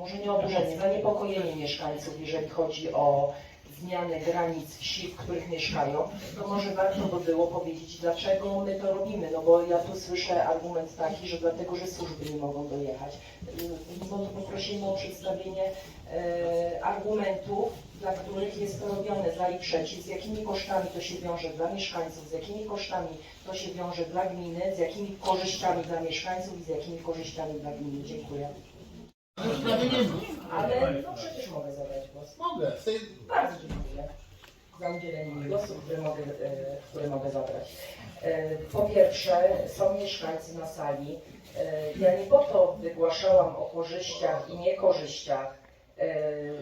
może nie oburzenie, zaniepokojenie mieszkańców, jeżeli chodzi o zmianę granic wsi, w których mieszkają, to może warto by było powiedzieć, dlaczego my to robimy. No bo ja tu słyszę argument taki, że dlatego, że służby nie mogą dojechać. No to poprosimy o przedstawienie e, argumentów, dla których jest to robione za i przeciw, z jakimi kosztami to się wiąże dla mieszkańców, z jakimi kosztami to się wiąże dla gminy, z jakimi korzyściami dla mieszkańców i z jakimi korzyściami dla gminy. Dziękuję. Ale no przecież mogę zabrać głos. Mogę. Bardzo dziękuję za udzielenie mi głosu, który mogę, e, który mogę zabrać. E, Po pierwsze, są mieszkańcy na sali. E, Ja nie po to wygłaszałam o korzyściach i niekorzyściach,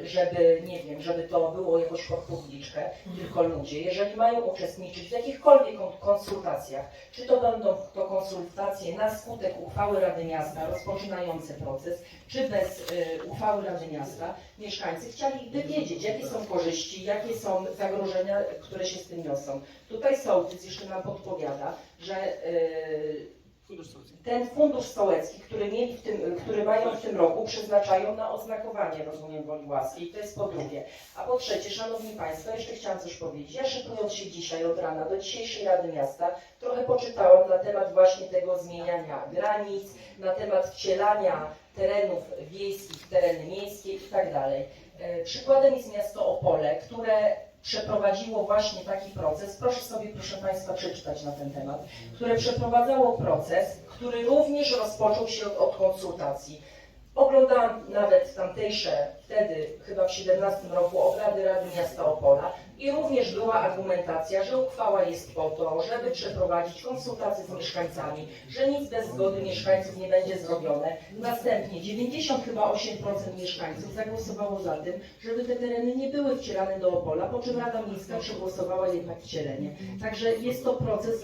żeby, nie wiem, żeby to było jakoś pod publiczkę, tylko ludzie, jeżeli mają uczestniczyć w jakichkolwiek kon- konsultacjach, czy to będą to konsultacje na skutek uchwały Rady Miasta rozpoczynające proces, czy bez e, uchwały Rady Miasta, mieszkańcy chcieliby wiedzieć, jakie są korzyści, jakie są zagrożenia, które się z tym niosą. Tutaj sołtys jeszcze nam podpowiada, że e, ten fundusz sołecki, który, mieli w tym, który mają w tym roku, przeznaczają na oznakowanie, rozumiem, woli łaskiej. To jest po drugie. A po trzecie, Szanowni Państwo, jeszcze chciałam coś powiedzieć. Ja szykując się dzisiaj od rana do dzisiejszej Rady Miasta, trochę poczytałam na temat właśnie tego zmieniania granic, na temat wcielania terenów wiejskich tereny miejskie i tak dalej. E, Przykładem jest miasto Opole, które przeprowadziło właśnie taki proces. Proszę sobie, proszę Państwa, przeczytać na ten temat które przeprowadzało proces, który również rozpoczął się od, konsultacji. Oglądałam nawet tamtejsze, wtedy chyba w 17 roku, obrady Rady Miasta Opola i również była argumentacja, że uchwała jest po to, żeby przeprowadzić konsultacje z mieszkańcami, że nic bez zgody mieszkańców nie będzie zrobione. Następnie 90 chyba 8% mieszkańców zagłosowało za tym, żeby te tereny nie były wcielane do Opola, po czym Rada Miejska przegłosowała jednak wcielenie. Także jest to proces,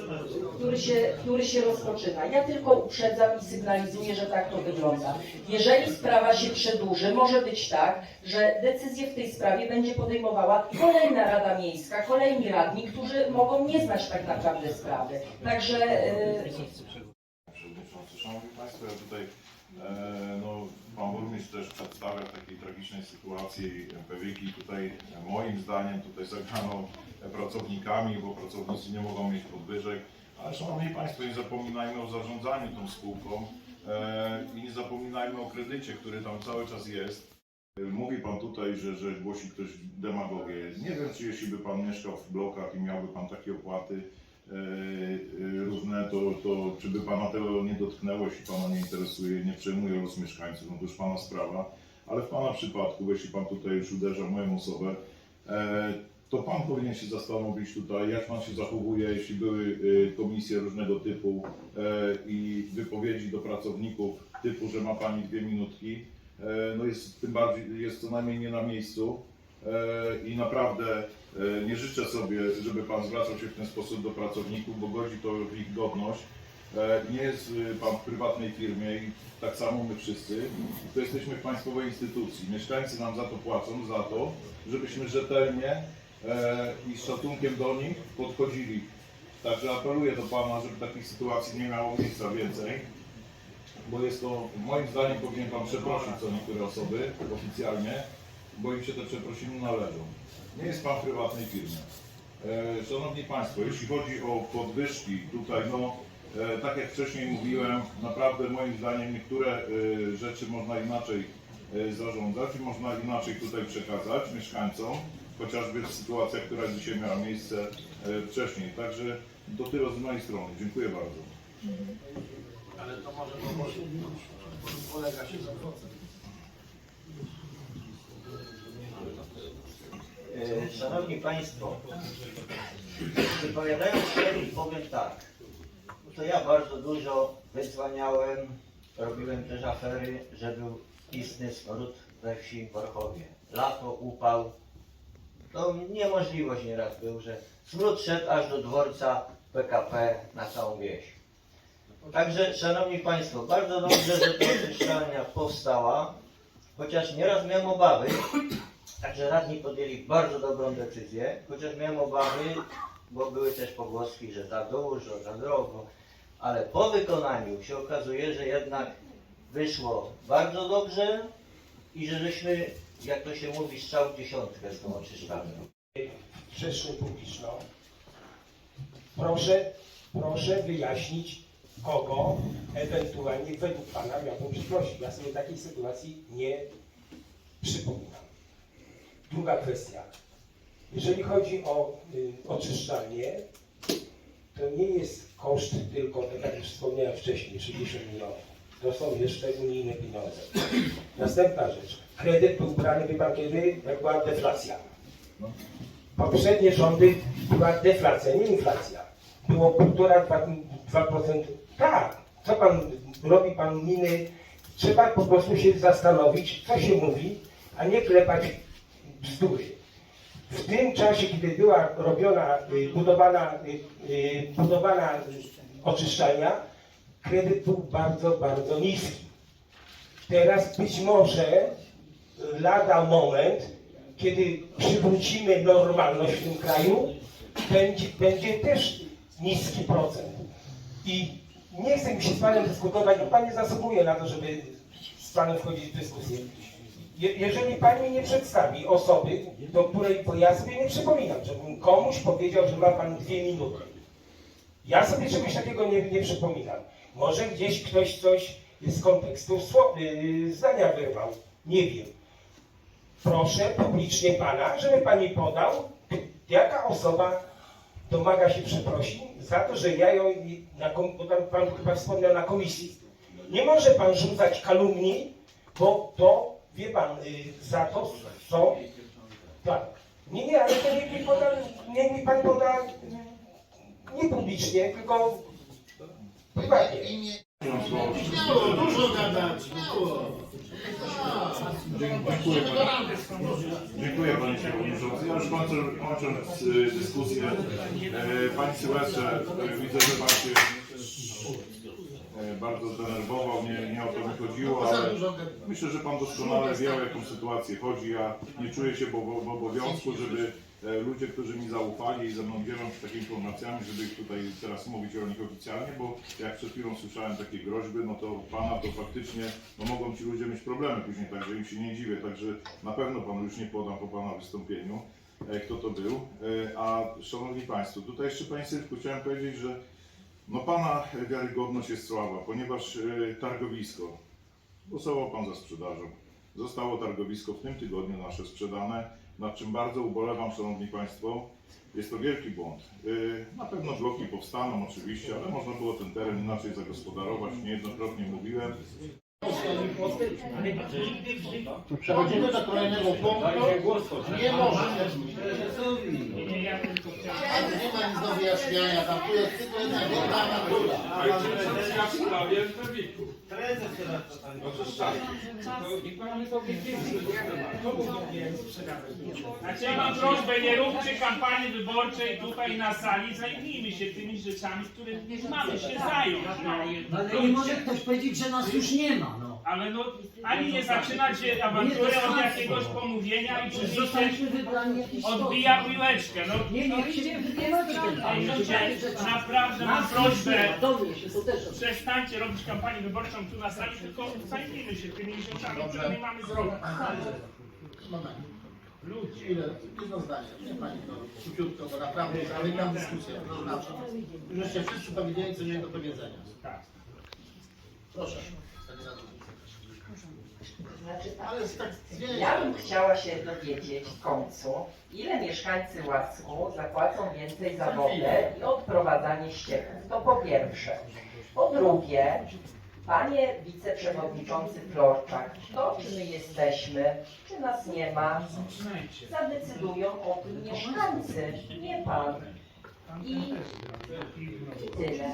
który się, który się rozpoczyna. Ja tylko uprzedzam i sygnalizuję, że tak to wygląda. Jeżeli sprawa się przedłuży, może być tak, że decyzję w tej sprawie będzie podejmowała kolejna Rada Miejska, kolejni radni, którzy mogą nie znać tak naprawdę sprawy. Także Przewodniczący, Szanowni Państwo, ja tutaj e, no, Pan Burmistrz też przedstawia w takiej tragicznej sytuacji Pewiki. Tutaj e, moim zdaniem tutaj zagrano pracownikami, bo pracownicy nie mogą mieć podwyżek. Ale Szanowni Państwo, nie zapominajmy o zarządzaniu tą spółką e, i nie zapominajmy o kredycie, który tam cały czas jest. Mówi Pan tutaj, że, że głosi ktoś demagogię. Nie wiem, czy jeśli by Pan mieszkał w blokach i miałby Pan takie opłaty e, e, różne, to, to czy by Pana tego nie dotknęło, jeśli Pana nie interesuje, nie przejmuje los mieszkańców, no to już Pana sprawa. Ale w Pana przypadku, jeśli Pan tutaj już uderza moją osobę, e, to Pan powinien się zastanowić tutaj, jak Pan się zachowuje, jeśli były komisje różnego typu i wypowiedzi do pracowników typu, że ma Pani dwie minutki, no jest tym bardziej, jest co najmniej nie na miejscu e, i naprawdę e, nie życzę sobie, żeby Pan zwracał się w ten sposób do pracowników, bo godzi to w ich godność. E, Nie jest e, Pan w prywatnej firmie i tak samo my wszyscy, to jesteśmy w państwowej instytucji. Mieszkańcy nam za to płacą, za to, żebyśmy rzetelnie e, i z szacunkiem do nich podchodzili. Także apeluję do Pana, żeby takich sytuacji nie miało miejsca więcej bo jest to, moim zdaniem powinien Pan przeprosić co niektóre osoby oficjalnie, bo im się te przeprosiny należą. Nie jest Pan w prywatnej firmie. E, Szanowni Państwo, jeśli chodzi o podwyżki, tutaj no, e, tak jak wcześniej mówiłem, naprawdę moim zdaniem niektóre e, rzeczy można inaczej zarządzać i można inaczej tutaj przekazać mieszkańcom, chociażby w sytuacjach, która dzisiaj miała miejsce wcześniej. Także to tyle z mojej strony. Dziękuję bardzo. Ale to może powoli. Kolega się zawrócę. E, Szanowni Państwo, wypowiadając się powiem tak. To ja bardzo dużo wydzwaniałem, robiłem też afery, że był istny smród we wsi w Orchowie. Lato, upał. To niemożliwość nieraz był, że smród szedł aż do dworca PKP na całą wieś. Także, Szanowni Państwo, bardzo dobrze, że ta oczyszczalnia powstała, chociaż nieraz miałem obawy, Także radni podjęli bardzo dobrą decyzję, chociaż miałem obawy, bo były też pogłoski, że za dużo, za drogo, ale po wykonaniu się okazuje, że jednak wyszło bardzo dobrze i że żeśmy, jak to się mówi, strzał dziesiątkę z tą oczyszczalnią. przestrzeń publiczną. Proszę, proszę wyjaśnić, kogo ewentualnie według Pana miałbym przeprosić. Ja sobie takiej sytuacji nie przypominam. Druga kwestia. Jeżeli chodzi o y, to nie jest koszt tylko, tak jak już wspomniałem wcześniej, 60 milionów. To są jeszcze unijne pieniądze. Następna rzecz. Kredyt był brany, wie Pan kiedy? Jak była deflacja poprzednie rządy była deflacja, nie inflacja. Było 1,5-2%. Tak, co pan robi, pan miny? Trzeba po prostu się zastanowić, co się mówi, a nie klepać bzdury. W tym czasie, kiedy była robiona, y, budowana, y, y, budowana oczyszczalnia, kredyt był bardzo, bardzo niski. Teraz być może lada moment, kiedy przywrócimy normalność w tym kraju, będzie, będzie też niski procent. I nie chcę mi się z Panem dyskutować, bo Pan nie zasługuje na to, żeby z Panem wchodzić w dyskusję. Je, jeżeli Pan mi nie przedstawi osoby, do której, bo ja sobie nie przypominam, żebym komuś powiedział, że ma Pan dwie minuty. Ja sobie czegoś takiego nie, nie przypominam. Może gdzieś ktoś coś z kontekstu yy, zdania wyrwał. Nie wiem. Proszę publicznie Pana, żeby Pan mi podał, jaka osoba domaga się przeprosin za to, że ja ją, na, bo tam Pan chyba wspomniał na komisji. Nie może Pan rzucać kalumnii, bo to, wie Pan, y, za to są... Tak. Nie, nie, ale to niech mi, poda, mi Pan poda y, nie publicznie, tylko prywatnie. No, dużo gadać. Dziękuję panie, dziękuję panie przewodniczący. Ja już kończę, y, dyskusję. E, Panie Sylwestrze, e, widzę, że pan się e, bardzo zdenerwował, nie, nie o to mi chodziło, ale myślę, że pan doskonale wie o jaką sytuację chodzi. Ja nie czuję się w obowiązku, żeby ludzie, którzy mi zaufali i ze mną dzielą się takimi informacjami, żeby tutaj teraz mówić o nich oficjalnie, bo jak przed chwilą słyszałem takie groźby, no to pana to faktycznie, no mogą ci ludzie mieć problemy później, także im się nie dziwię, także na pewno panu już nie podam po pana wystąpieniu, e, kto to był. E, A szanowni państwo, tutaj jeszcze Sylwku chciałem powiedzieć, że no pana wiarygodność jest słaba, ponieważ e, targowisko, głosował pan za sprzedażą. Zostało targowisko w tym tygodniu nasze sprzedane, nad czym bardzo ubolewam, Szanowni Państwo. Jest to wielki błąd. Yy, Na pewno bloki powstaną oczywiście, ale można było ten teren inaczej zagospodarować. Niejednokrotnie mówiłem. Przechodzimy do kolejnego punktu. Nie może. Ale nie ma nic do wyjaśniania. Tam tu jest tylko jedna wielka natura. Ja w sprawie Pewiku. Powinien sprzedawać? Znaczy ja mam prośbę, nie róbcie kampanii wyborczej tutaj na sali, zajmijmy się tymi rzeczami, którymi mamy się zająć. No. Ale nie może ktoś powiedzieć, że nas już nie ma, no. Ale no, ani nie zaczynacie awantury od jakiegoś pomówienia i zostaliśmy wybrani jakiś odbija sposób. piłeczkę. No, Nie, nie, nie, nie ludzie, naprawdę mam prośbę, Do mnie się to też odbywa. przestańcie robić kampanię wyborczą tu na sali, tylko zajmijmy się tymi rzeczami, które my mamy zrobić. Moment. Ludzie. Ile? Jedno zdanie. Nie pani to króciutko, bo naprawdę zamykam dyskusję. Zaznaczam. Żeście wszyscy powiedzieli, co mieli do powiedzenia. Tak. Proszę. Panie radny. Znaczy tak. Ale tak. Ja bym chciała się dowiedzieć w końcu, ile mieszkańcy Łasku zapłacą więcej za wodę i odprowadzanie ścieków. To po pierwsze. Po drugie, panie wiceprzewodniczący Florczak, to czy my jesteśmy, czy nas nie ma, zadecydują o tym mieszkańcy, nie pan. I, i tyle.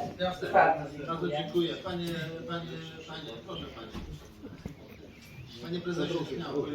Bardzo dziękuję. Panie, panie, panie, proszę panie. Panie prezesie, śmiało.